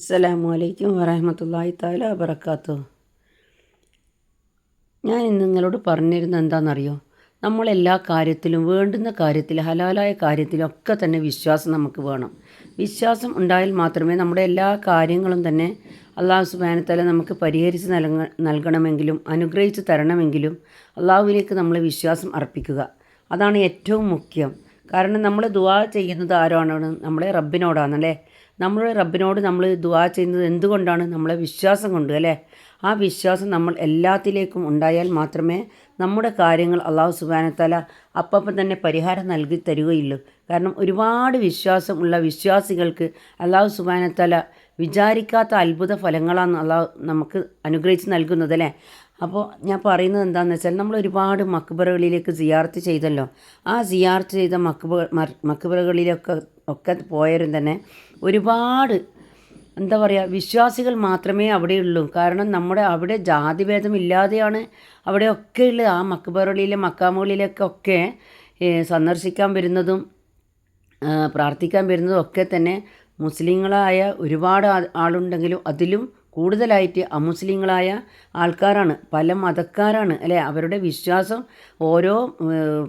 അസ്സലാമു അലൈക്കും വറഹമത്തല്ലാഹി താല വബർക്കാത്തു ഞാൻ ഇന്ന് നിങ്ങളോട് പറഞ്ഞിരുന്നത് എന്താണെന്നറിയോ? നമ്മളെല്ലാ കാര്യത്തിലും വേണ്ടുന്ന കാര്യത്തിൽ ഹലാലായ കാര്യത്തിലൊക്കെ തന്നെ വിശ്വാസം നമുക്ക് വേണം. വിശ്വാസം ഉണ്ടായാൽ മാത്രമേ നമ്മുടെ എല്ലാ കാര്യങ്ങളും തന്നെ അള്ളാഹു സുബാനത്തല നമുക്ക് പരിഹരിച്ച് നൽക നൽകണമെങ്കിലും അനുഗ്രഹിച്ച് തരണമെങ്കിലും അള്ളാഹുവിലേക്ക് നമ്മൾ വിശ്വാസം അർപ്പിക്കുക. അതാണ് ഏറ്റവും മുഖ്യം. കാരണം നമ്മൾ ദുവാ ചെയ്യുന്നത് ആരാണ്? നമ്മളെ റബ്ബിനോടാണല്ലേ നമ്മൾ റബ്ബിനോട് നമ്മൾ ദുവാ ചെയ്യുന്നത് എന്തുകൊണ്ടാണ് നമ്മളെ വിശ്വാസം കൊണ്ട് അല്ലേ? ആ വിശ്വാസം നമ്മൾ എല്ലാത്തിലേക്കും ഉണ്ടായാൽ മാത്രമേ നമ്മുടെ കാര്യങ്ങൾ അള്ളാഹു സുബാനത്തല അപ്പം തന്നെ പരിഹാരം നൽകി തരികയുള്ളൂ. കാരണം ഒരുപാട് വിശ്വാസമുള്ള വിശ്വാസികൾക്ക് അള്ളാഹു സുബാനത്തല വിചാരിക്കാത്ത അത്ഭുത ഫലങ്ങളാണ് അള്ളാഹു നമുക്ക് അനുഗ്രഹിച്ച് നൽകുന്നത് അല്ലേ? അപ്പോൾ ഞാൻ പറയുന്നത് എന്താണെന്ന് വെച്ചാൽ നമ്മൾ ഒരുപാട് മക്ബറകളിലേക്ക് സിയാർത്ത് ചെയ്തല്ലോ. ആ സിയാർത്ത് ചെയ്ത മക്ബ മക്ബറകളിലൊക്കെ ഒക്കെ പോയവരും തന്നെ ഒരുപാട് എന്താ പറയുക വിശ്വാസികൾ മാത്രമേ അവിടെയുള്ളൂ. കാരണം നമ്മുടെ അവിടെ ജാതിഭേദം ഇല്ലാതെയാണ് അവിടെയൊക്കെ ആ മക്കബറളിയിലെ മക്കാമുകളിലൊക്കെ ഒക്കെ സന്ദർശിക്കാൻ വരുന്നതും പ്രാർത്ഥിക്കാൻ വരുന്നതും ഒക്കെ തന്നെ മുസ്ലിങ്ങളായ ഒരുപാട് ആളുണ്ടെങ്കിലും അതിലും കൂടുതലായിട്ട് അമുസ്ലിങ്ങളായ ആൾക്കാരാണ്. പല മതക്കാരാണ്. അല്ലേ? അവരുടെ വിശ്വാസം ഓരോ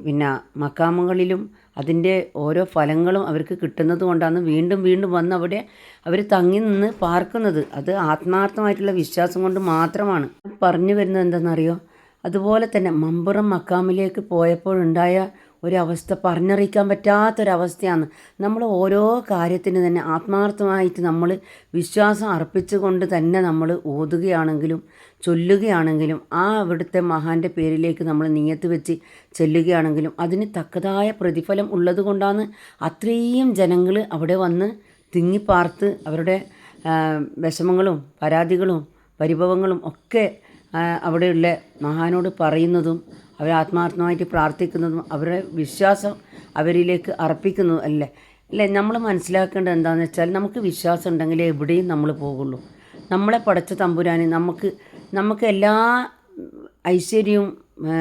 പിന്നെ മക്കാമുകളിലും അതിന്റെ ഓരോ ഫലങ്ങളും അവർക്ക് കിട്ടുന്നത് കൊണ്ടാണ് വീണ്ടും വീണ്ടും വന്ന് അവിടെ അവർ തങ്ങി നിന്ന് പാർക്കുന്നത്. അത് ആത്മാർത്ഥമായിട്ടുള്ള വിശ്വാസം കൊണ്ട് മാത്രമാണ്. പറഞ്ഞു വരുന്നത് എന്താണെന്നറിയോ? അതുപോലെ തന്നെ മമ്പുറം മക്കാമിലേക്ക് പോയപ്പോഴുണ്ടായ ഒരവസ്ഥ പറഞ്ഞറിയിക്കാൻ പറ്റാത്തൊരവസ്ഥയാണ്. നമ്മൾ ഓരോ കാര്യത്തിന് തന്നെ ആത്മാർത്ഥമായിട്ട് നമ്മൾ വിശ്വാസം അർപ്പിച്ചുകൊണ്ട് തന്നെ നമ്മൾ ഓതുകയാണെങ്കിലും ചൊല്ലുകയാണെങ്കിലും ആ അവിടുത്തെ മഹാന്റെ പേരിലേക്ക് നമ്മൾ നീയത്ത് വെച്ച് ചെല്ലുകയാണെങ്കിലും അതിന് തക്കതായ പ്രതിഫലം ഉള്ളതുകൊണ്ടാണ് അത്രയും ജനങ്ങൾ അവിടെ വന്ന് തിങ്ങിപ്പാർത്ത് അവരുടെ വിഷമങ്ങളും പരാതികളും പരിഭവങ്ങളും ഒക്കെ അവിടെയുള്ള മഹാനോട് പറയുന്നതും അവർ ആത്മാർത്ഥമായിട്ട് പ്രാർത്ഥിക്കുന്നതും അവരുടെ വിശ്വാസം അവരിലേക്ക് അർപ്പിക്കുന്നതും അല്ലേ? അല്ലേ നമ്മൾ മനസ്സിലാക്കേണ്ടത് എന്താണെന്ന് വെച്ചാൽ നമുക്ക് വിശ്വാസം ഉണ്ടെങ്കിൽ എവിടെയും നമ്മൾ പോകുള്ളൂ. നമ്മളെ പടച്ച തമ്പുരാന് നമുക്ക് നമുക്ക് എല്ലാ ഐശ്വര്യവും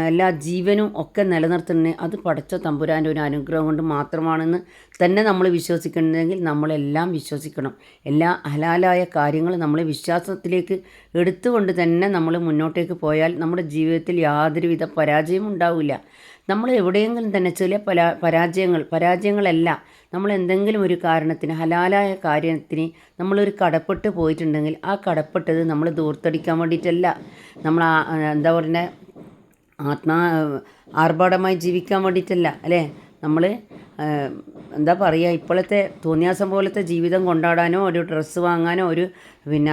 എല്ലാ ജീവനും ഒക്കെ നിലനിർത്തുന്നത് അത് പടച്ച തമ്പുരാന്റെ ഒരു അനുഗ്രഹം കൊണ്ട് മാത്രമാണെന്ന് തന്നെ നമ്മൾ വിശ്വസിക്കണമെങ്കിൽ നമ്മളെല്ലാം വിശ്വസിക്കണം. എല്ലാ ഹലാലായ കാര്യങ്ങൾ നമ്മൾ വിശ്വാസത്തിലേക്ക് എടുത്തുകൊണ്ട് തന്നെ നമ്മൾ മുന്നോട്ടേക്ക് പോയാൽ നമ്മുടെ ജീവിതത്തിൽ യാതൊരുവിധ പരാജയവും ഉണ്ടാവില്ല. നമ്മൾ എവിടെയെങ്കിലും തന്നെ ചില പരാ പരാജയങ്ങൾ പരാജയങ്ങളല്ല. നമ്മൾ എന്തെങ്കിലും ഒരു കാരണത്തിന് ഹലാലായ കാര്യത്തിന് നമ്മളൊരു കടപ്പെട്ട് പോയിട്ടുണ്ടെങ്കിൽ ആ കടപ്പെട്ടത് നമ്മൾ ദൂർത്തടിക്കാൻ വേണ്ടിയിട്ടല്ല. നമ്മൾ എന്താ പറയുക ആത്മാ ആർഭാടമായി ജീവിക്കാൻ വേണ്ടിയിട്ടല്ല അല്ലേ? നമ്മൾ എന്താ പറയുക ഇപ്പോഴത്തെ തോന്നിയാസം പോലത്തെ ജീവിതം കൊണ്ടാടാനോ ഒരു ഡ്രസ്സ് വാങ്ങാനോ ഒരു പിന്നെ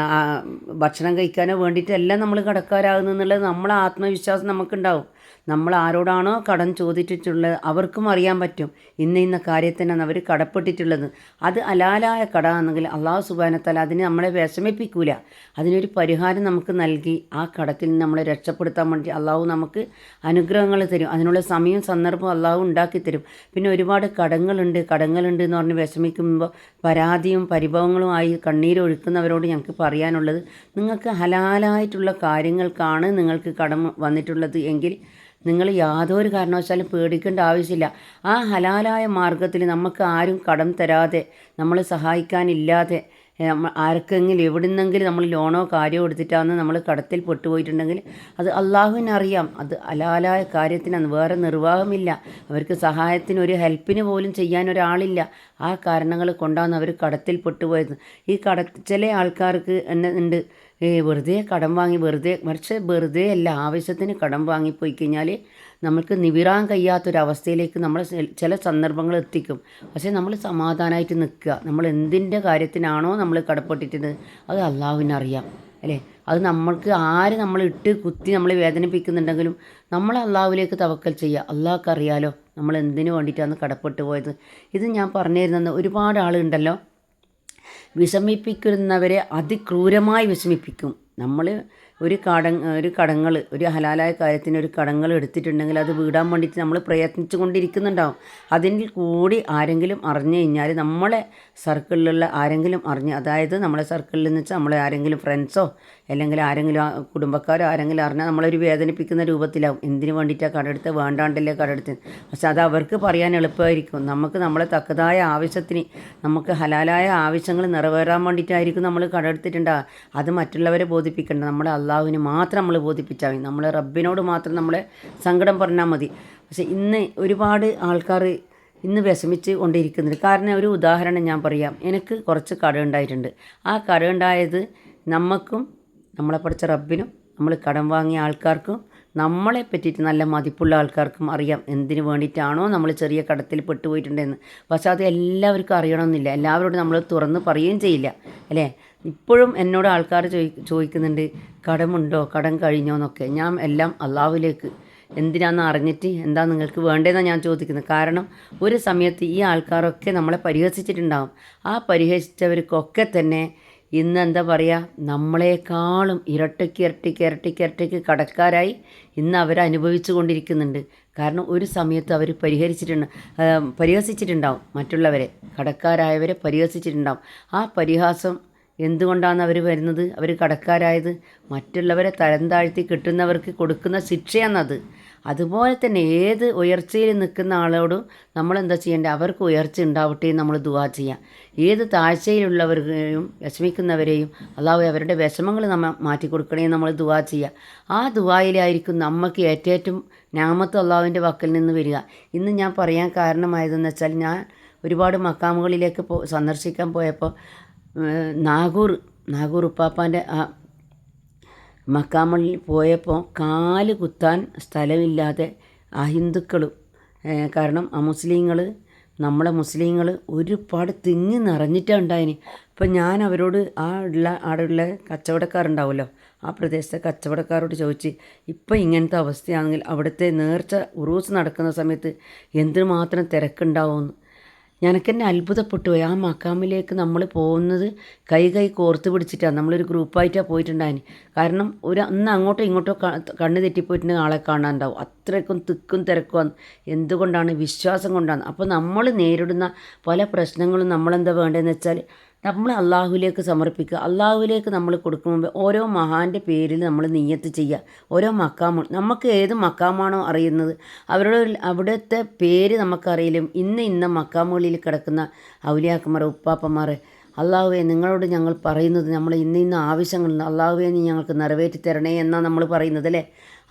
ഭക്ഷണം കഴിക്കാനോ വേണ്ടിയിട്ടല്ല നമ്മൾ കടക്കാരാകുന്നുള്ളത് നമ്മളെ ആത്മവിശ്വാസം നമുക്കുണ്ടാവും. നമ്മൾ ആരോടാണോ കടം ചോദിച്ചിട്ടുള്ളത് അവർക്കും അറിയാൻ പറ്റും. ഇന്ന ഇന്ന കാര്യത്തിനാണ് അവർ കടപ്പെട്ടിട്ടുള്ളത്. അത് അലാലായ കട ആണെങ്കിൽ അള്ളാഹു സുബാനത്താൽ അതിനെ നമ്മളെ വിഷമിപ്പിക്കൂല. അതിനൊരു പരിഹാരം നമുക്ക് നൽകി ആ കടത്തിൽ നിന്ന് നമ്മളെ രക്ഷപ്പെടുത്താൻ വേണ്ടി അള്ളാഹു നമുക്ക് അനുഗ്രഹങ്ങൾ തരും. അതിനുള്ള സമയം സന്ദർഭം അള്ളാഹു ഉണ്ടാക്കി തരും. പിന്നെ ഒരുപാട് കടങ്ങളുണ്ട്. കടങ്ങളുണ്ട് എന്ന് പറഞ്ഞ് വിഷമിക്കുമ്പോൾ പരാതിയും പരിഭവങ്ങളുമായി കണ്ണീരൊഴുക്കുന്നവരോട് ഞങ്ങൾക്ക് പറയാനുള്ളത്. നിങ്ങൾക്ക് ഹലാലായിട്ടുള്ള കാര്യങ്ങൾക്കാണ് നിങ്ങൾക്ക് കടം വന്നിട്ടുള്ളത് എങ്കിൽ നിങ്ങൾ യാതൊരു കാരണവശാലും പേടിക്കേണ്ട ആവശ്യമില്ല. ആ ഹലാലായ മാർഗത്തിൽ നമുക്ക് ആരും കടം തരാതെ നമ്മളെ സഹായിക്കാനില്ലാതെ ആർക്കെങ്കിലും എവിടുന്നെങ്കിലും നമ്മൾ ലോണോ കാര്യമോ എടുത്തിട്ടാണ് നമ്മൾ കടത്തിൽ പെട്ടുപോയിട്ടുണ്ടെങ്കിൽ അത് അള്ളാഹുവിനറിയാം. അത് ഹലാലായ കാര്യത്തിനാണ്. വേറെ നിർവാഹമില്ല. അവർക്ക് സഹായത്തിന് ഒരു ഹെൽപ്പിന് പോലും ചെയ്യാൻ ഒരാളില്ല. ആ കാരണങ്ങൾ കൊണ്ടാണ് അവർ കടത്തിൽ പെട്ടുപോയത്. ഈ കട ചില ആൾക്കാർക്ക് എന്നെ ഉണ്ട്. വെറുതെ കടം വാങ്ങി വെറുതെ മറിച്ച് വെറുതെ അല്ല. ആവശ്യത്തിന് കടം വാങ്ങിപ്പോയി കഴിഞ്ഞാൽ നമുക്ക് നിവിറാൻ കഴിയാത്തൊരവസ്ഥയിലേക്ക് നമ്മൾ ചില സന്ദർഭങ്ങൾ എത്തിക്കും. പക്ഷേ നമ്മൾ സമാധാനമായിട്ട് നിൽക്കുക. നമ്മൾ എന്തിന്റെ കാര്യത്തിനാണോ നമ്മൾ കടപ്പെട്ടിട്ടത് അത് അള്ളാഹുവിനറിയാം. അല്ലേ? അത് നമ്മൾക്ക് ആര് നമ്മൾ ഇട്ട് കുത്തി നമ്മളെ വേദനിപ്പിക്കുന്നുണ്ടെങ്കിലും നമ്മൾ അള്ളാഹുവിലേക്ക് തവക്കൽ ചെയ്യുക. അള്ളാഹ്ക്ക് അറിയാലോ നമ്മൾ എന്തിനു വേണ്ടിയിട്ടാണ് കടപ്പെട്ടു പോയത്. ഇത് ഞാൻ പറഞ്ഞു തരുന്നത് ഒരുപാട് ആളുണ്ടല്ലോ. വിഷമിപ്പിക്കുന്നവരെ അതിക്രൂരമായി വിഷമിപ്പിക്കും. നമ്മൾ ഒരു കട ഒരു കടങ്ങൾ ഒരു ഹലാലായ കാര്യത്തിന് ഒരു കടങ്ങൾ എടുത്തിട്ടുണ്ടെങ്കിൽ അത് വീടാൻ വേണ്ടിയിട്ട് നമ്മൾ പ്രയത്നിച്ചു കൊണ്ടിരിക്കുന്നുണ്ടാവും അതിൽ കൂടി ആരെങ്കിലും അറിഞ്ഞു കഴിഞ്ഞാൽ നമ്മളെ സർക്കിളിലുള്ള ആരെങ്കിലും അറിഞ്ഞ് അതായത് നമ്മളെ സർക്കിളിൽ നിന്ന് വെച്ചാൽ നമ്മളെ ആരെങ്കിലും ഫ്രണ്ട്സോ അല്ലെങ്കിൽ ആരെങ്കിലും കുടുംബക്കാർ ആരെങ്കിലും അറിഞ്ഞാൽ നമ്മളൊരു വേദനിപ്പിക്കുന്ന രൂപത്തിലാവും. എന്തിനു വേണ്ടിയിട്ടാണ് കടമെടുത്ത് വേണ്ടാണ്ടല്ലേ കടമെടുത്ത് പക്ഷെ അത് അവർക്ക് പറയാൻ എളുപ്പമായിരിക്കും. നമുക്ക് നമ്മളെ തക്കതായ ആവശ്യത്തിന് നമുക്ക് ഹലാലായ ആവശ്യങ്ങൾ നിറവേറാൻ വേണ്ടിയിട്ടായിരിക്കും നമ്മൾ കടമെടുത്തിട്ടുണ്ടാകുക അത് മറ്റുള്ളവരെ ബോധിപ്പിക്കേണ്ട. നമ്മളെ അള്ളാഹുവിന് മാത്രം നമ്മൾ ബോധിപ്പിച്ചാൽ മതി. നമ്മളെ റബ്ബിനോട് മാത്രം നമ്മളെ സങ്കടം പറഞ്ഞാൽ മതി. പക്ഷെ ഇന്ന് ഒരുപാട് ആൾക്കാർ ഇന്ന് വിഷമിച്ച് കൊണ്ടിരിക്കുന്നുണ്ട്. കാരണം ഒരു ഉദാഹരണം ഞാൻ പറയാം. എനിക്ക് കുറച്ച് കട ഉണ്ടായിട്ടുണ്ട് ആ കട ഉണ്ടായത് നമുക്കും നമ്മളെ പഠിച്ച റബ്ബിനും നമ്മൾ കടം വാങ്ങിയ ആൾക്കാർക്കും നമ്മളെ പറ്റിയിട്ട് നല്ല മതിപ്പുള്ള ആൾക്കാർക്കും അറിയാം എന്തിനു വേണ്ടിയിട്ടാണോ നമ്മൾ ചെറിയ കടത്തിൽ പെട്ടുപോയിട്ടുണ്ടെന്ന്. പക്ഷേ അത് എല്ലാവർക്കും അറിയണമെന്നില്ല. എല്ലാവരോടും നമ്മൾ തുറന്ന് പറയുകയും ചെയ്യില്ല. അല്ലേ? ഇപ്പോഴും എന്നോട് ആൾക്കാർ ചോദി ചോദിക്കുന്നുണ്ട് കടമുണ്ടോ? കടം കഴിഞ്ഞോ? എന്നൊക്കെ. ഞാൻ എല്ലാം അള്ളാഹുലേക്ക് എന്തിനാന്ന് അറിഞ്ഞിട്ട് എന്താ നിങ്ങൾക്ക് വേണ്ടതെന്നാണ് ഞാൻ ചോദിക്കുന്നത്. കാരണം ഒരു സമയത്ത് ഈ ആൾക്കാരൊക്കെ നമ്മളെ പരിഹസിച്ചിട്ടുണ്ടാകും ആ പരിഹസിച്ചവർക്കൊക്കെ തന്നെ ഇന്ന് എന്താ പറയുക നമ്മളെക്കാളും ഇരട്ടിക്ക് ഇരട്ടിക്ക് ഇരട്ടിക്ക് ഇരട്ടിക്ക് കടക്കാരായി ഇന്ന് അവർ കൊണ്ടിരിക്കുന്നുണ്ട്. കാരണം ഒരു സമയത്ത് അവർ പരിഹരിച്ചിട്ടുണ്ട് പരിഹസിച്ചിട്ടുണ്ടാവും മറ്റുള്ളവരെ. കടക്കാരായവരെ പരിഹസിച്ചിട്ടുണ്ടാവും. ആ പരിഹാസം എന്തുകൊണ്ടാണ് അവർ വരുന്നത്? അവർ കടക്കാരായത്? മറ്റുള്ളവരെ തരം താഴ്ത്തി കിട്ടുന്നവർക്ക് കൊടുക്കുന്ന ശിക്ഷയാണത്. അതുപോലെ തന്നെ ഏത് ഉയർച്ചയിൽ നിൽക്കുന്ന ആളോടും നമ്മൾ എന്താ ചെയ്യേണ്ടത് അവർക്ക് ഉയർച്ച ഉണ്ടാവട്ടെ നമ്മൾ ദുവാ ചെയ്യാം. ഏത് താഴ്ചയിലുള്ളവരെയും വിഷമിക്കുന്നവരെയും അള്ളാഹു അവരുടെ വിഷമങ്ങൾ നമ്മൾ മാറ്റി കൊടുക്കണേ നമ്മൾ ദുവാ ചെയ്യുക ആ ദുവായിലായിരിക്കും നമുക്ക് ഏറ്റവും ഞാമത്ത് അള്ളാഹുവിന്റെ വക്കിൽ നിന്ന് വരിക. ഇന്ന് ഞാൻ പറയാൻ കാരണമായതെന്ന് വെച്ചാൽ ഞാൻ ഒരുപാട് മക്കാമുകളിലേക്ക് പോ സന്ദർശിക്കാൻ പോയപ്പോൾ നാഗൂർ നാഗൂർ ഉപ്പാപ്പാന്റെ ആ മക്കാമളിൽ പോയപ്പോൾ കാൽ കുത്താൻ സ്ഥലമില്ലാതെ ആ ഹിന്ദുക്കൾ കാരണം ആ അമുസ്ലിങ്ങൾ നമ്മളെ മുസ്ലിങ്ങൾ ഒരുപാട് തിങ്ങി നിറഞ്ഞിട്ടാണ് ഉണ്ടായിന്. അപ്പം ഞാൻ അവരോട് ആ ഉള്ള അവിടെയുള്ള കച്ചവടക്കാരുണ്ടാവുമല്ലോ ആ പ്രദേശത്തെ കച്ചവടക്കാരോട് ചോദിച്ച് ഇപ്പം ഇങ്ങനത്തെ അവസ്ഥയാണെങ്കിൽ അവിടുത്തെ നേർച്ച ഉറൂസ് നടക്കുന്ന സമയത്ത് എന്തുമാത്രം തിരക്കുണ്ടാവുമെന്ന്. ഞാനൊക്കെന്നെ അത്ഭുതപ്പെട്ടു പോയി. ആ മക്കാമിലേക്ക് നമ്മൾ പോകുന്നത് കൈ കൈ കോർത്ത് പിടിച്ചിട്ടാണ് നമ്മളൊരു ഗ്രൂപ്പായിട്ടാണ് പോയിട്ടുണ്ടായിന്. കാരണം ഒരു അന്ന് അങ്ങോട്ടോ ഇങ്ങോട്ടോ കണ്ണ് തെറ്റിപ്പോയിട്ടുണ്ടെങ്കിൽ ആളെ കാണാനുണ്ടാവും അത്രയ്ക്കും തിക്കും തിരക്കും എന്തുകൊണ്ടാണ്? വിശ്വാസം കൊണ്ടാണ് അപ്പോൾ നമ്മൾ നേരിടുന്ന പല പ്രശ്നങ്ങളും നമ്മളെന്താ വേണ്ടതെന്ന് വെച്ചാൽ നമ്മൾ അള്ളാഹുവിലേക്ക് സമർപ്പിക്കുക. അള്ളാഹുവിലേക്ക് നമ്മൾ കൊടുക്കുമ്പോൾ ഓരോ മഹാന്റെ പേരിൽ നമ്മൾ നീയത്ത് ചെയ്യുക. ഓരോ മക്കാമ നമുക്ക് ഏത് മക്കാമാണോ അറിയുന്നത്. അവരുടെ അവിടുത്തെ പേര് നമുക്കറിയിലും ഇന്ന് ഇന്ന മക്കാമുകളിൽ കിടക്കുന്ന ഔലിയാക്കന്മാർ ഉപ്പാപ്പന്മാർ അള്ളാഹുവെ നിങ്ങളോട് ഞങ്ങൾ പറയുന്നത് നമ്മൾ ഇന്ന് ഇന്ന് ആവശ്യങ്ങളുണ്ട് അള്ളാഹുവെ നീ ഞങ്ങൾക്ക് നിറവേറ്റി തരണേ എന്നാണ് നമ്മൾ പറയുന്നത് അല്ലേ?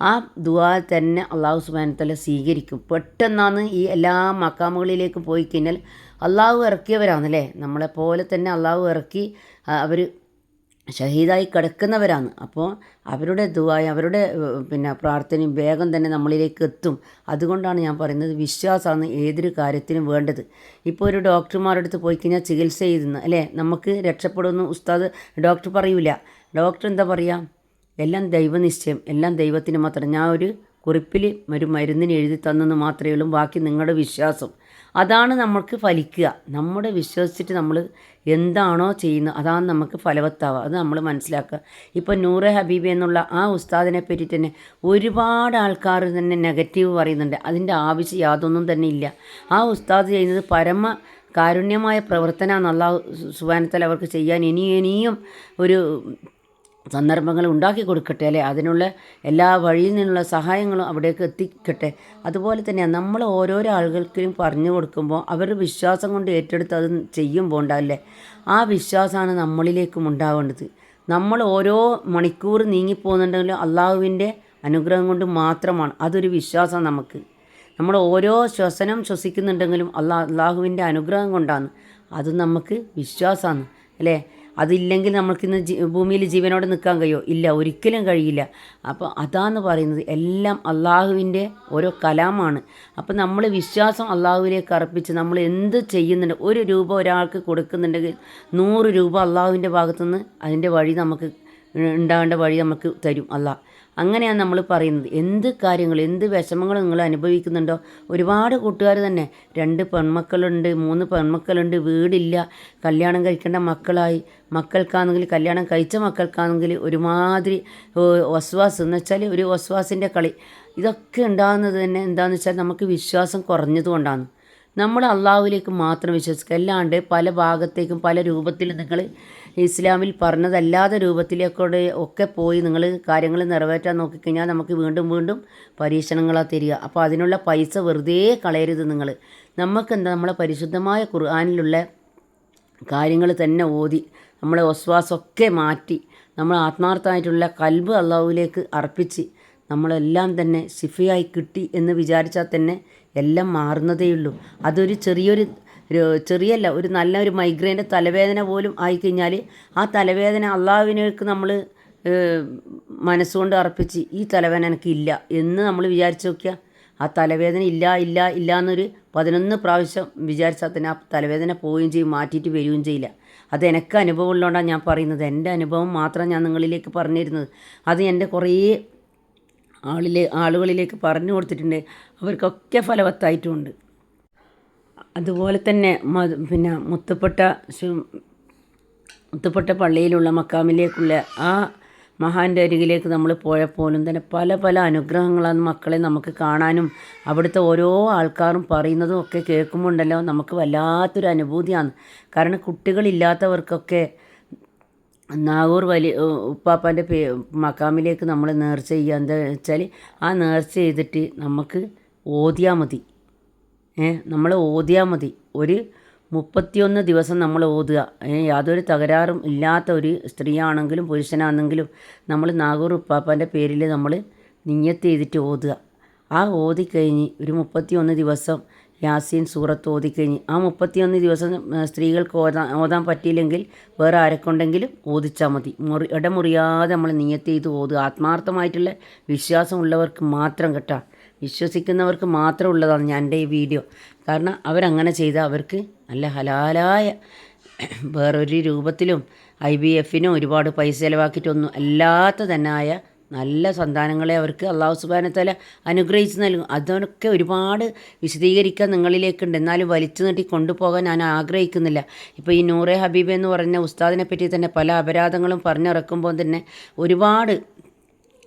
ആ ദുവാ തന്നെ അള്ളാഹു സുബാനത്തല സ്വീകരിക്കും. പെട്ടെന്നാണ് ഈ എല്ലാ മക്കാമുകളിലേക്കും പോയി കഴിഞ്ഞാൽ അള്ളാഹു നമ്മളെ നമ്മളെപ്പോലെ തന്നെ അള്ളാഹു ഇറക്കി അവർ ഷഹീദായി കിടക്കുന്നവരാണ്. അപ്പോൾ അവരുടെ ദുആയും അവരുടെ പിന്നെ പ്രാർത്ഥനയും വേഗം തന്നെ നമ്മളിലേക്ക് എത്തും. അതുകൊണ്ടാണ് ഞാൻ പറയുന്നത് വിശ്വാസമാണ് ഏതൊരു കാര്യത്തിനും വേണ്ടത്. ഇപ്പോൾ ഒരു ഡോക്ടർമാരുടെ അടുത്ത് പോയി കഴിഞ്ഞാൽ ചികിത്സ ചെയ്യുന്നു അല്ലേ? നമുക്ക് രക്ഷപ്പെടുമെന്ന് ഉസ്താദ് ഡോക്ടർ പറയൂല. ഡോക്ടർ എന്താ പറയുക എല്ലാം ദൈവനിശ്ചയം എല്ലാം ദൈവത്തിന് മാത്രം. ഞാൻ ഒരു കുറിപ്പിൽ ഒരു മരുന്നിന് എഴുതി തന്നെന്ന് മാത്രമേ ഉള്ളൂ. ബാക്കി നിങ്ങളുടെ വിശ്വാസം. അതാണ് നമുക്ക് ഫലിക്കുക. നമ്മുടെ വിശ്വസിച്ചിട്ട് നമ്മൾ എന്താണോ ചെയ്യുന്നത് അതാണ് നമുക്ക് ഫലവത്താവുക. അത് നമ്മൾ മനസ്സിലാക്കുക. ഇപ്പോൾ നൂറെ ഹബീബ് എന്നുള്ള ആ ഉസ്താദിനെ പറ്റി തന്നെ ഒരുപാട് ആൾക്കാർ തന്നെ നെഗറ്റീവ് പറയുന്നുണ്ട്. അതിന്റെ ആവശ്യം യാതൊന്നും തന്നെ ഇല്ല. ആ ഉസ്താദ് ചെയ്യുന്നത് പരമ കാരുണ്യമായ പ്രവർത്തനമാണ് അള്ളാഹു സുബാനത്തൽ അവർക്ക് ചെയ്യാൻ ഇനി ഇനിയും ഒരു സന്ദർഭങ്ങൾ ഉണ്ടാക്കി കൊടുക്കട്ടെ അല്ലേ? അതിനുള്ള എല്ലാ വഴിയിൽ നിന്നുള്ള സഹായങ്ങളും അവിടേക്ക് എത്തിക്കട്ടെ. അതുപോലെ തന്നെ നമ്മൾ ഓരോരോ ആളുകൾക്കും പറഞ്ഞു കൊടുക്കുമ്പോൾ അവർ വിശ്വാസം കൊണ്ട് ഏറ്റെടുത്ത് അത് ചെയ്യുമ്പോൾ ഉണ്ടാവില്ലേ? ആ വിശ്വാസമാണ് നമ്മളിലേക്കും ഉണ്ടാവേണ്ടത്. നമ്മൾ ഓരോ മണിക്കൂർ നീങ്ങിപ്പോകുന്നുണ്ടെങ്കിലും അള്ളാഹുവിന്റെ അനുഗ്രഹം കൊണ്ട് മാത്രമാണ്. അതൊരു വിശ്വാസം നമുക്ക്. നമ്മൾ ഓരോ ശ്വസനം ശ്വസിക്കുന്നുണ്ടെങ്കിലും അള്ളാ അള്ളാഹുവിന്റെ അനുഗ്രഹം കൊണ്ടാണ്. അത് നമുക്ക് വിശ്വാസമാണ് അല്ലേ? അതില്ലെങ്കിൽ നമുക്കിന്ന് ജി ഭൂമിയിൽ ജീവനോടെ നിൽക്കാൻ കഴിയുമോ ഇല്ല ഒരിക്കലും കഴിയില്ല. അപ്പോൾ അതാന്ന് പറയുന്നത് എല്ലാം അള്ളാഹുവിന്റെ ഓരോ കലാമാണ്. അപ്പോൾ നമ്മൾ വിശ്വാസം അള്ളാഹുവിലേക്ക് അർപ്പിച്ച് നമ്മൾ എന്ത് ചെയ്യുന്നുണ്ട് ഒരു രൂപ ഒരാൾക്ക് കൊടുക്കുന്നുണ്ടെങ്കിൽ നൂറ് രൂപ അള്ളാഹുവിന്റെ ഭാഗത്തുനിന്ന് അതിന്റെ വഴി നമുക്ക് ഉണ്ടാകേണ്ട വഴി നമുക്ക് തരും അല്ല അങ്ങനെയാണ് നമ്മൾ പറയുന്നത്. എന്ത് കാര്യങ്ങൾ എന്ത് വിഷമങ്ങൾ നിങ്ങൾ അനുഭവിക്കുന്നുണ്ടോ? ഒരുപാട് കൂട്ടുകാർ തന്നെ രണ്ട് പെൺമക്കളുണ്ട് മൂന്ന് പെൺമക്കളുണ്ട് വീടില്ല കല്യാണം കഴിക്കേണ്ട മക്കളായി. മക്കൾക്കാണെങ്കിൽ കല്യാണം കഴിച്ച മക്കൾക്കാണെങ്കിൽ ഒരുമാതിരി ഒസ്വാസ് എന്ന് വെച്ചാൽ ഒരു വസ്വാസിന്റെ കളി. ഇതൊക്കെ ഉണ്ടാകുന്നത് തന്നെ എന്താണെന്ന് വെച്ചാൽ നമുക്ക് വിശ്വാസം കുറഞ്ഞതുകൊണ്ടാണ്. നമ്മൾ അള്ളാഹുവിലേക്ക് മാത്രം വിശ്വസിക്കുക. അല്ലാണ്ട് പല ഭാഗത്തേക്കും പല രൂപത്തിൽ നിങ്ങൾ ഇസ്ലാമിൽ പറഞ്ഞതല്ലാത്ത രൂപത്തിലേക്കൂടെ ഒക്കെ പോയി നിങ്ങൾ കാര്യങ്ങൾ നിറവേറ്റാൻ നോക്കിക്കഴിഞ്ഞാൽ നമുക്ക് വീണ്ടും വീണ്ടും പരീക്ഷണങ്ങളാണ് തരിക. അപ്പോൾ അതിനുള്ള പൈസ വെറുതെ കളയരുത് നിങ്ങൾ. നമുക്കെന്താ നമ്മളെ പരിശുദ്ധമായ ഖുർആാനിലുള്ള കാര്യങ്ങൾ തന്നെ ഓതി നമ്മളെ ഒസ്വാസമൊക്കെ മാറ്റി നമ്മൾ ആത്മാർത്ഥമായിട്ടുള്ള കൽബ് അള്ളാഹുവിലേക്ക് അർപ്പിച്ച് നമ്മളെല്ലാം തന്നെ ശിഫയായി കിട്ടി എന്ന് വിചാരിച്ചാൽ തന്നെ എല്ലാം മാറുന്നതേയുള്ളൂ. അതൊരു ചെറിയൊരു ഒരു ചെറിയല്ല ഒരു നല്ലൊരു മൈഗ്രെയിന്റെ തലവേദന പോലും ആയിക്കഴിഞ്ഞാൽ ആ തലവേദന അള്ളാഹുവിനേക്ക് നമ്മൾ മനസ്സുകൊണ്ട് അർപ്പിച്ച് ഈ തലവേദന എനിക്കില്ല എന്ന് നമ്മൾ വിചാരിച്ച് നോക്കിയാൽ ആ തലവേദന ഇല്ല ഇല്ല ഇല്ല എന്നൊരു പതിനൊന്ന് പ്രാവശ്യം വിചാരിച്ചാൽ തന്നെ ആ തലവേദന പോവുകയും ചെയ്യും മാറ്റിയിട്ട് വരികയും ചെയ്യില്ല. അത് എനിക്ക് അനുഭവം ഉള്ളതുകൊണ്ടാണ് ഞാൻ പറയുന്നത്. എന്റെ അനുഭവം മാത്രം ഞാൻ നിങ്ങളിലേക്ക് പറഞ്ഞിരുന്നത്. അത് എന്റെ കുറേ ആളിലെ ആളുകളിലേക്ക് പറഞ്ഞു കൊടുത്തിട്ടുണ്ട്. അവർക്കൊക്കെ ഫലവത്തായിട്ടുമുണ്ട് അതുപോലെ തന്നെ പിന്നെ മുത്തപ്പെട്ട മുത്തപ്പെട്ട പള്ളിയിലുള്ള മക്കാമിലേക്കുള്ള ആ മഹാന്റെ അരികിലേക്ക് നമ്മൾ പോയപ്പോലും തന്നെ പല പല അനുഗ്രഹങ്ങളാണ് മക്കളെ നമുക്ക് കാണാനും അവിടുത്തെ ഓരോ ആൾക്കാരും പറയുന്നതും ഒക്കെ കേൾക്കുമ്പോണ്ടല്ലോ നമുക്ക് വല്ലാത്തൊരു അനുഭൂതിയാണ്. കാരണം കുട്ടികളില്ലാത്തവർക്കൊക്കെ നാഗൂർ വലിയ ഉപ്പാപ്പാന്റെ പേ മക്കാമിലേക്ക് നമ്മൾ നേർച്ച ചെയ്യുക. എന്താ വെച്ചാൽ ആ നേർച്ച ചെയ്തിട്ട് നമുക്ക് ഓതിയാൽ മതി. ഏ നമ്മൾ ഓതിയാൽ മതി. ഒരു മുപ്പത്തിയൊന്ന് ദിവസം നമ്മൾ ഓതുക. യാതൊരു തകരാറും ഇല്ലാത്ത ഒരു സ്ത്രീയാണെങ്കിലും പുരുഷനാണെങ്കിലും നമ്മൾ നാഗൂർ ഉപ്പാപ്പാന്റെ പേരിൽ നമ്മൾ നിയ്യത്ത് ചെയ്തിട്ട് ഓതുക. ആ ഓതി ഓതിക്കഴിഞ്ഞ് ഒരു മുപ്പത്തിയൊന്ന് ദിവസം യാസീൻ സൂറത്ത് ഓതിക്കഴിഞ്ഞ്. ആ മുപ്പത്തിയൊന്ന് ദിവസം സ്ത്രീകൾക്ക് ഓതാൻ ഓതാൻ പറ്റിയില്ലെങ്കിൽ വേറെ ആരെക്കൊണ്ടെങ്കിലും ഓദിച്ചാൽ മതി. മുറി ഇടമുറിയാതെ നമ്മൾ നിയത്ത് ചെയ്ത് ഓതുക. ആത്മാർത്ഥമായിട്ടുള്ള വിശ്വാസമുള്ളവർക്ക് മാത്രം കേട്ടോ. വിശ്വസിക്കുന്നവർക്ക് മാത്രം ഉള്ളതാണ് ഞാൻ എന്റെ ഈ വീഡിയോ. കാരണം അവരങ്ങനെ ചെയ്താൽ അവർക്ക് നല്ല ഹലാലായ വേറൊരു രൂപത്തിലും ഐ ബി എഫിനും ഒരുപാട് പൈസ ചിലവാക്കിയിട്ടൊന്നും അല്ലാത്ത തന്നെ ആയ നല്ല സന്താനങ്ങളെ അവർക്ക് അള്ളാഹു സുബാനത്തല അനുഗ്രഹിച്ച് നൽകും. അതൊക്കെ ഒരുപാട് വിശദീകരിക്കാൻ നിങ്ങളിലേക്കുണ്ട്. എന്നാലും വലിച്ചു നീട്ടി കൊണ്ടുപോകാൻ ഞാൻ ആഗ്രഹിക്കുന്നില്ല. ഇപ്പോൾ ഈ നൂറെ ഹബീബ് എന്ന് പറഞ്ഞ ഉസ്താദിനെ പറ്റി തന്നെ പല അപരാധങ്ങളും പറഞ്ഞിറക്കുമ്പോൾ തന്നെ ഒരുപാട്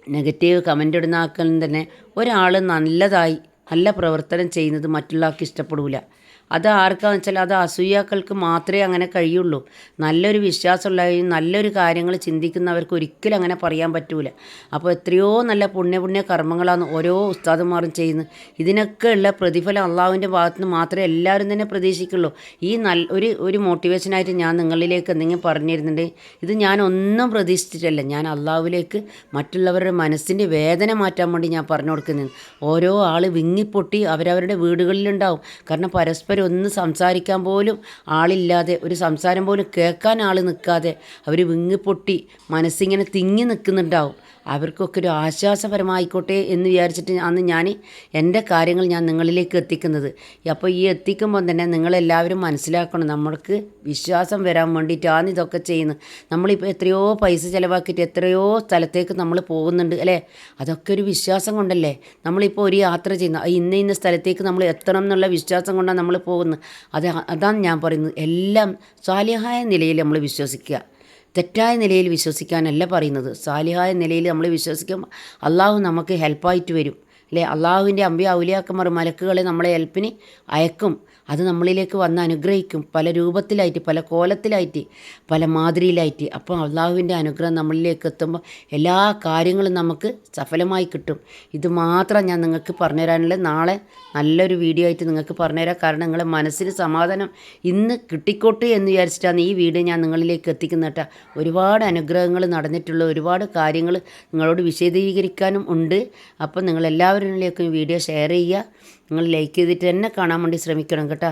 നെഗറ്റീവ് കമന്റ് ഇടുന്ന ആക്കളും തന്നെ ഒരാൾ നല്ലതായി നല്ല പ്രവർത്തനം ചെയ്യുന്നത് മറ്റുള്ള ആൾക്ക് ഇഷ്ടപ്പെടില്ല അത് ആർക്കാന്ന് വെച്ചാൽ അത് അസൂയാക്കൾക്ക് മാത്രമേ അങ്ങനെ കഴിയുള്ളൂ. നല്ലൊരു വിശ്വാസമുള്ളവരും നല്ലൊരു കാര്യങ്ങൾ ചിന്തിക്കുന്നവർക്ക് ഒരിക്കലും അങ്ങനെ പറയാൻ പറ്റൂല. അപ്പോൾ എത്രയോ നല്ല പുണ്യ പുണ്യ കർമ്മങ്ങളാണ് ഓരോ ഉസ്താദന്മാരും ചെയ്യുന്നത്. ഇതിനൊക്കെ ഉള്ള പ്രതിഫലം അള്ളാഹുവിന്റെ ഭാഗത്ത് നിന്ന് മാത്രമേ എല്ലാവരും തന്നെ പ്രതീക്ഷിക്കുള്ളൂ. ഈ നല്ല ഒരു ഒരു മോട്ടിവേഷനായിട്ട് ഞാൻ നിങ്ങളിലേക്ക് എന്തെങ്കിലും പറഞ്ഞിരുന്നുണ്ട് ഇത് ഞാൻ ഒന്നും പ്രതീക്ഷിച്ചിട്ടല്ല. ഞാൻ അള്ളാഹുവിലേക്ക് മറ്റുള്ളവരുടെ മനസ്സിന്റെ വേദന മാറ്റാൻ വേണ്ടി ഞാൻ പറഞ്ഞു കൊടുക്കുന്നത് ഓരോ ആൾ വിങ്ങിപ്പൊട്ടി അവരവരുടെ വീടുകളിലുണ്ടാവും. കാരണം പരസ്പരം അവരൊന്ന് സംസാരിക്കാൻ പോലും ആളില്ലാതെ ഒരു സംസാരം പോലും കേൾക്കാൻ ആൾ നിൽക്കാതെ അവർ വിങ്ങിപ്പൊട്ടി മനസ്സിങ്ങനെ തിങ്ങി നിൽക്കുന്നുണ്ടാവും. അവർക്കൊക്കെ ഒരു ആശ്വാസപരമായിക്കോട്ടെ എന്ന് വിചാരിച്ചിട്ട് അന്ന് ഞാൻ എന്റെ കാര്യങ്ങൾ ഞാൻ നിങ്ങളിലേക്ക് എത്തിക്കുന്നത്. അപ്പോൾ ഈ എത്തിക്കുമ്പോൾ തന്നെ നിങ്ങളെല്ലാവരും മനസ്സിലാക്കണം നമ്മൾക്ക് വിശ്വാസം വരാൻ വേണ്ടിയിട്ടാണ് ഇതൊക്കെ ചെയ്യുന്നത് നമ്മളിപ്പോൾ എത്രയോ പൈസ ചിലവാക്കിയിട്ട് എത്രയോ സ്ഥലത്തേക്ക് നമ്മൾ പോകുന്നുണ്ട് അല്ലേ? അതൊക്കെ ഒരു വിശ്വാസം കൊണ്ടല്ലേ നമ്മളിപ്പോൾ ഒരു യാത്ര ചെയ്യുന്ന ഇന്ന ഇന്ന സ്ഥലത്തേക്ക് നമ്മൾ എത്തണം എന്നുള്ള വിശ്വാസം കൊണ്ടാണ് നമ്മൾ പോകുന്നത്. അത് അതാണ് ഞാൻ പറയുന്നത്. എല്ലാം സ്വാലിഹായ നിലയിൽ നമ്മൾ വിശ്വസിക്കുക. തെറ്റായ നിലയിൽ വിശ്വസിക്കാനല്ല പറയുന്നത്. സാലിഹായ നിലയിൽ നമ്മൾ വിശ്വസിക്കുമ്പോൾ അള്ളാഹു നമുക്ക് ഹെൽപ്പായിട്ട് വരും. അല്ലേ? അള്ളാഹുവിന്റെ അമ്പി ഔലിയാക്കന്മാർ മലക്കുകളെ നമ്മളെ ഹെൽപ്പിന് അയക്കും. അത് നമ്മളിലേക്ക് വന്ന് അനുഗ്രഹിക്കും. പല രൂപത്തിലായിട്ട് പല കോലത്തിലായിട്ട് പല മാതിരിയിലായിട്ട്. അപ്പോൾ അള്ളാഹുവിന്റെ അനുഗ്രഹം നമ്മളിലേക്ക് എത്തുമ്പോൾ എല്ലാ കാര്യങ്ങളും നമുക്ക് സഫലമായി കിട്ടും. ഇത് മാത്രം ഞാൻ നിങ്ങൾക്ക് പറഞ്ഞുതരാനുള്ള നാളെ നല്ലൊരു വീഡിയോ ആയിട്ട് നിങ്ങൾക്ക് പറഞ്ഞുതരാം. കാരണം നിങ്ങളെ മനസ്സിന് സമാധാനം ഇന്ന് കിട്ടിക്കോട്ടെ എന്ന് വിചാരിച്ചിട്ടാണ് ഈ വീഡിയോ ഞാൻ നിങ്ങളിലേക്ക് എത്തിക്കുന്ന കേട്ടോ. ഒരുപാട് അനുഗ്രഹങ്ങൾ നടന്നിട്ടുള്ള ഒരുപാട് കാര്യങ്ങൾ നിങ്ങളോട് വിശദീകരിക്കാനും ഉണ്ട്. അപ്പം നിങ്ങളെല്ലാവരിലേക്കും വീഡിയോ ഷെയർ ചെയ്യുക. നിങ്ങൾ ലൈക്ക് ചെയ്തിട്ട് തന്നെ കാണാൻ വേണ്ടി ശ്രമിക്കണം കേട്ടോ.